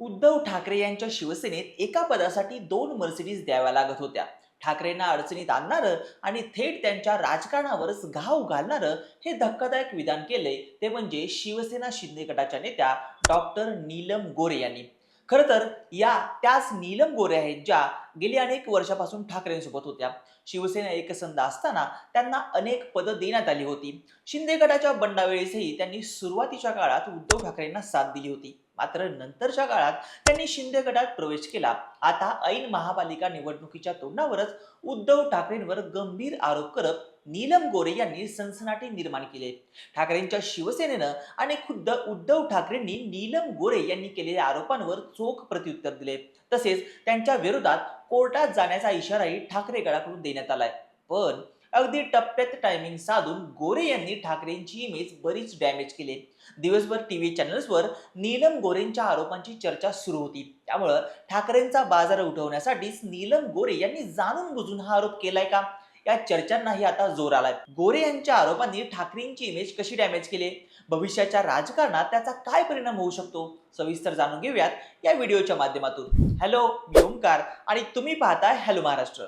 उद्धव ठाकरे यांच्या शिवसेनेत एका पदासाठी दोन मर्सिडीज द्याव्या लागत होत्या. ठाकरेंना अडचणीत आणणारं आणि थेट त्यांच्या राजकारणावरच घाव घालणारं हे धक्कादायक विधान केले ते म्हणजे शिवसेना शिंदे गटाच्या नेत्या डॉक्टर नीलम गोरे यांनी. खरं तर या त्याच नीलम गोरे आहेत ज्या गेली अनेक वर्षापासून ठाकरेंसोबत होत्या. शिवसेना एकसंध असताना त्यांना अनेक पदं देण्यात आली होती. शिंदे गटाच्या बंडावेळेसही त्यांनी सुरुवातीच्या काळात उद्धव ठाकरेंना साथ दिली होती. मात्र नंतरच्या काळात त्यांनी शिंदे गटात प्रवेश केला. आता ऐन महापालिका निवडणुकीच्या तोंडावरच उद्धव ठाकरेंवर गंभीर आरोप करत नीलम गोरे यांनी सनसनाटी निर्माण केले. ठाकरेंच्या शिवसेनेनं आणि खुद्द उद्धव ठाकरेंनी नीलम गोरे यांनी केलेल्या आरोपांवर चोख प्रत्युत्तर दिले. तसेच त्यांच्या विरोधात कोर्टात जाण्याचा इशाराही ठाकरे गटाकडून देण्यात आलाय. पण अगदी टप्प्यात टायमिंग साधून गोरे यांनी ठाकरेंची इमेज बरीच डॅमेज केली. दिवसभर टीव्ही चॅनल्सवर नीलम गोरेंच्या आरोपांची चर्चा सुरू होती. त्यामुळं ठाकरेंचा बाजार उठवण्यासाठीच नीलम गोरे यांनी जाणून बुजून हा आरोप केलाय का? या चर्चांनाही आता जोर आलाय. गोरे यांच्या आरोपांनी ठाकरेंची इमेज कशी डॅमेज केली? भविष्याच्या राजकारणात त्याचा काय परिणाम होऊ शकतो? सविस्तर जाणून घेऊयात या व्हिडिओच्या माध्यमातून. हॅलो मी ओंकार आणि तुम्ही पाहताय हॅलो महाराष्ट्र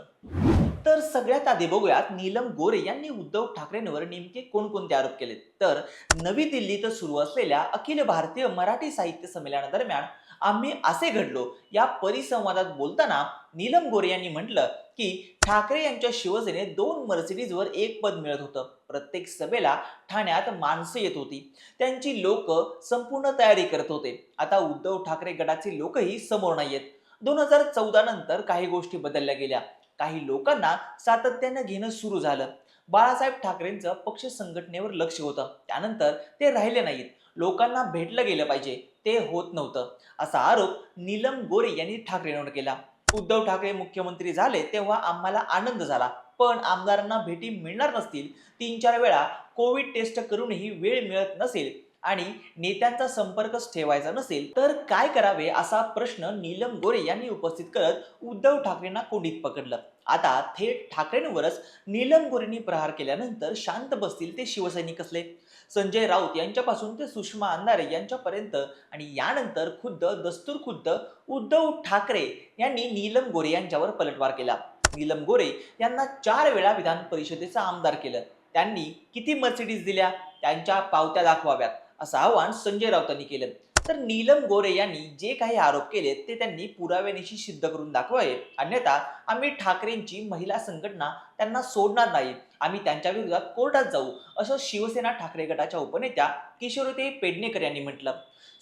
तर सगळ्यात आधी बघूयात नीलम गोरे यांनी उद्धव ठाकरेंवर नेमके कोणकोणते आरोप केले तर नवी दिल्लीत सुरू असलेल्या अखिल भारतीय मराठी साहित्य संमेलनादरम्यान आम्ही असे घडलो. या परिसंवादात बोलताना नीलम गोरे यांनी म्हटलं की ठाकरे यांच्या शिवसेनेत दोन मर्सिडीजवर एक पद मिळत होतं. प्रत्येक सभेला ठाण्यात माणसं येत होती. त्यांची लोक संपूर्ण तयारी करत होते. आता उद्धव ठाकरे गटाचे लोकही समोर नाही आहेत दोन हजार चौदा नंतर काही गोष्टी बदलल्या गेल्या. काही लोकांना सातत्यानं घेणं सुरू झालं. बाळासाहेब ठाकरेंचं पक्ष संघटनेवर लक्ष होतं. त्यानंतर ते राहिले नाहीत. लोकांना भेटलं गेलं पाहिजे. ते होत नव्हतं. असा आरोप नीलम गोरे यांनी ठाकरेंवर केला. उद्धव ठाकरे मुख्यमंत्री झाले तेव्हा आम्हाला आनंद झाला. पण आमदारांना भेटी मिळणार नसतील. तीन चार वेळा कोविड टेस्ट करूनही वेळ मिळत नसेल. आणि नेत्यांचा संपर्कच ठेवायचा नसेल तर काय करावे असा प्रश्न नीलम गोरे यांनी उपस्थित करत उद्धव ठाकरेंना कोंडीत पकडलं. आता थेट ठाकरेंवरच नीलम गोरेंनी प्रहार केल्यानंतर शांत बसतील ते शिवसैनिक असले. संजय राऊत यांच्यापासून ते सुषमा अंधारे यांच्यापर्यंत आणि यानंतर खुद्द दस्तूर खुद्द उद्धव ठाकरे यांनी नीलम गोरे यांच्यावर पलटवार केला. नीलम गोरे यांना चार वेळा विधान परिषदेचा आमदार केलं. त्यांनी किती मर्सिडीज दिल्या? त्यांच्या पावत्या दाखवाव्यात. असं आवाहन संजय राऊतांनी केलं. तर नीलम गोरे यांनी जे काही आरोप केले ते त्यांनी पुराव्यानिशी सिद्ध करून दाखवावे अन्यथा आम्ही ठाकरेंची महिला संघटना त्यांना सोडणार नाही. आम्ही त्यांच्या विरोधात कोर्टात जाऊ असं शिवसेना ठाकरे गटाच्या उपनेत्या किशोरते पेडणेकर यांनी म्हटलं.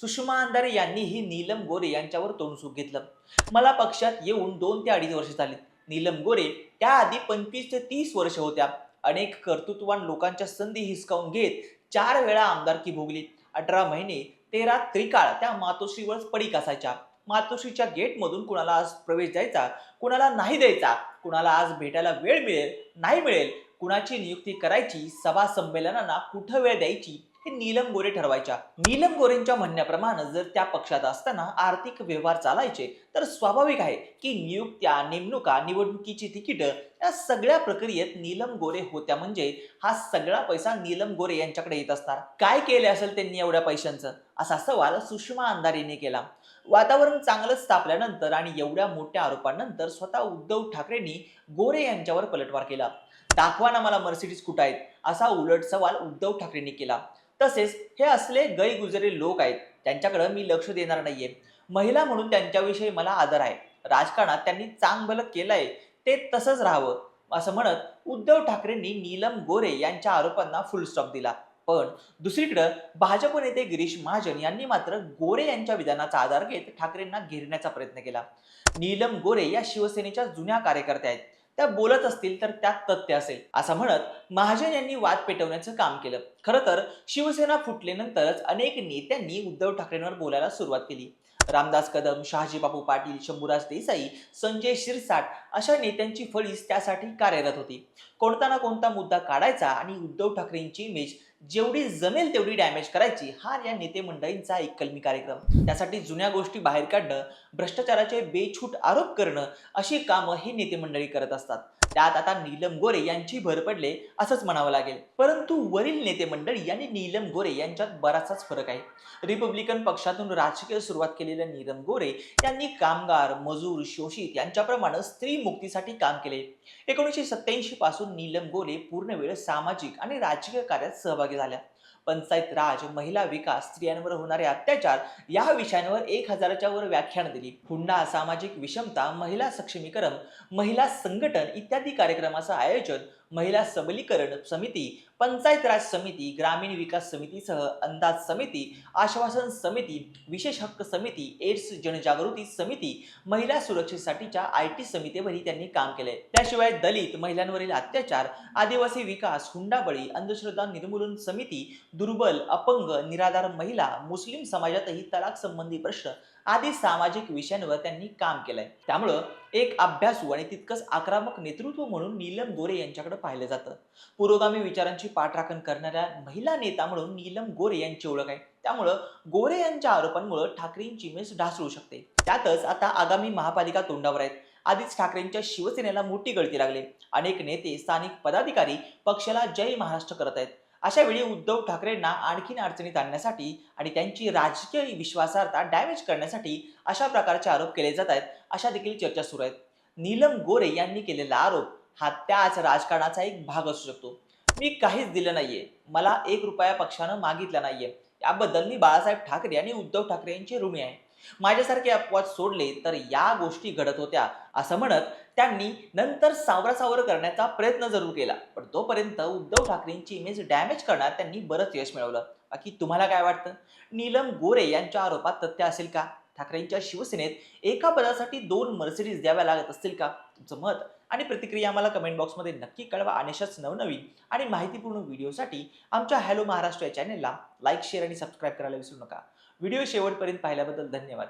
सुषमा अंधारे यांनीही नीलम गोरे यांच्यावर तोंडसूक घेतलं. मला पक्षात येऊन दोन ते अडीच वर्ष झाली. नीलम गोरे त्याआधी पंचवीस ते तीस वर्ष होत्या. अनेक कर्तृत्ववान लोकांच्या संधी हिसकावून घेत चार वेळा आमदारकी भोगली अठरा महिने तेरा त्रिकाळ त्या मातोश्रीवर पडीक असायच्या. मातोश्रीच्या गेटमधून कुणाला आज प्रवेश द्यायचा कुणाला नाही द्यायचा कुणाला आज भेटायला वेळ मिळेल नाही मिळेल कुणाची नियुक्ती करायची सभा संमेलनांना कुठं वेळ द्यायची हे नीलम गोरे ठरवायच्या. नीलम गोरेंच्या म्हणण्याप्रमाणे जर त्या पक्षात असताना आर्थिक व्यवहार चालायचे तर स्वाभाविक आहे की नियुक्त्या नेमणुका निवडणुकीची तिकीट या सगळ्या प्रक्रियेत नीलम गोरे होत्या म्हणजे हा सगळा पैसा नीलम गोरे यांच्याकडे येत असणार. काय केले असेल त्यांनी एवढ्या पैशांचं? असा सवाल सुषमा अंधारेने केला. वातावरण चांगलंच तापल्यानंतर आणि एवढ्या मोठ्या आरोपांनंतर स्वतः उद्धव ठाकरेंनी गोरे यांच्यावर पलटवार केला. दाखवा ना मला मर्सिडीज कुठं आहेत? असा उलट सवाल उद्धव ठाकरेंनी केला. तसेच हे असले गैगुजरे लोक आहेत त्यांच्याकडे मी लक्ष देणार नाहीये. महिला म्हणून त्यांच्याविषयी मला आदर आहे. राजकारणात त्यांनी चांगभलं केलंय ते तसंच राहावं असं म्हणत उद्धव ठाकरेंनी नीलम गोरे यांच्या आरोपांना फुलस्टॉप दिला. पण दुसरीकडं भाजप नेते गिरीश महाजन यांनी मात्र गोरे यांच्या विधानाचा आधार घेत ठाकरेंना घेरण्याचा प्रयत्न केला. नीलम गोरे या शिवसेनेच्या जुन्या कार्यकर्त्या आहेत. त्या बोलत असतील तर त्यात तथ्य असेल. असं म्हणत महाजन यांनी वाद पेटवण्याचं काम केलं. खरं तर शिवसेना फुटल्यानंतरच अनेक नेत्यांनी उद्धव ठाकरेंवर बोलायला सुरुवात केली. रामदास कदम शहाजी बापू पाटील शंभूराज देसाई संजय शिरसाट अशा नेत्यांची फळीस त्यासाठी कार्यरत होती. कोणता ना कोणता मुद्दा काढायचा आणि उद्धव ठाकरेंची इमेज जेवढी जमेल तेवढी डॅमेज करायची. हा या नेते मंडळींचा एक कलमी कार्यक्रम. त्यासाठी जुन्या गोष्टी बाहेर काढणं भ्रष्टाचाराचे बेछूट आरोप करणं अशी कामं हे नेते मंडळी करत असतात. त्यात आता नीलम गोरे यांची भर पडले असंच म्हणावं लागेल. परंतु वरील नेते मंडळी आणि नीलम गोरे यांच्यात बराचसाच फरक आहे. रिपब्लिकन पक्षातून राजकीय सुरुवात केलेल्या नीलम गोरे यांनी कामगार मजूर शोषित यांच्याप्रमाणे स्त्री मुक्तीसाठी काम केले. एकोणीसशे सत्याऐंशी पासून नीलम गोरे पूर्ण वेळ सामाजिक आणि राजकीय कार्यात सहभागी झाल्या. पंचायत राज महिला विकास स्त्रियांवर होणारे अत्याचार या विषयांवर एक हजाराच्या वर व्याख्यान दिली. हुंडा सामाजिक विषमता महिला सक्षमीकरण महिला संघटन इत्यादी कार्यक्रमाचं आयोजन महिला सबलीकरण समिती पंचायत राज समिती ग्रामीण विकास समितीसह अंदाज समिती आश्वासन समिती विशेष हक्क समिती एड्स जनजागृती समिती महिला सुरक्षेसाठीच्या आय टी समितीवरही त्यांनी काम केले त्याशिवाय दलित महिलांवरील अत्याचार आदिवासी विकास हुंडाबळी अंधश्रद्धा निर्मूलन समिती दुर्बल अपंग निराधार महिला मुस्लिम समाजातही तलाक संबंधी प्रश्न आदी सामाजिक विषयांवर त्यांनी काम केलंय. त्यामुळं एक अभ्यासू आणि तितकंच आक्रमक नेतृत्व म्हणून नीलम गोरे यांच्याकडे पाहिलं जातं. पुरोगामी विचारांची पाठराखण करणाऱ्या महिला नेता म्हणून नीलम गोरे यांची ओळख आहे. त्यामुळं गोरे यांच्या आरोपांमुळे ठाकरेंची मेस ढासळू शकते. त्यातच आता आगामी महापालिका तोंडावर आहेत. आधीच ठाकरेंच्या शिवसेनेला मोठी गळती लागली. अनेक नेते स्थानिक पदाधिकारी पक्षाला जय महाराष्ट्र करत आहेत. अशा वेळी उद्धव ठाकरेंना आणखीन अडचणीत आणण्यासाठी आणि त्यांची राजकीय विश्वासार्हता डॅमेज करण्यासाठी अशा प्रकारचे आरोप केले जात आहेत अशा देखील चर्चा सुरू आहेत. नीलम गोरे यांनी केलेला आरोप हा त्याच राजकारणाचा एक भाग असू शकतो. मी काहीच दिलं नाहीये. मला एक रुपया पक्षानं मागितला नाहीये. याबद्दल मी बाळासाहेब ठाकरे आणि उद्धव ठाकरे यांचे ऋणी आहे. माझ्यासारखे अपवाद सोडले तर या गोष्टी घडत होत्या असं म्हणत त्यांनी नंतर सावरासावर करण्याचा प्रयत्न जरूर केला. पण तोपर्यंत उद्धव ठाकरेंची इमेज डॅमेज करण्यात त्यांनी बरंच यश मिळवलं. बाकी तुम्हाला काय वाटतं? नीलम गोरे यांच्या आरोपात तथ्य असेल का? ठाकरेंच्या शिवसेनेत एका पदासाठी दोन मर्सिडीज द्याव्या लागत असतील का? तुमचं मत आणि प्रतिक्रिया आम्हाला कमेंट बॉक्समध्ये नक्की कळवा. आणि अशाच नवनवीन आणि माहितीपूर्ण व्हिडिओसाठी आमच्या हॅलो महाराष्ट्र या चॅनेलला लाईक शेअर आणि सबस्क्राईब करायला विसरू नका. व्हिडिओ शेवटपर्यंत पाहिल्याबद्दल धन्यवाद.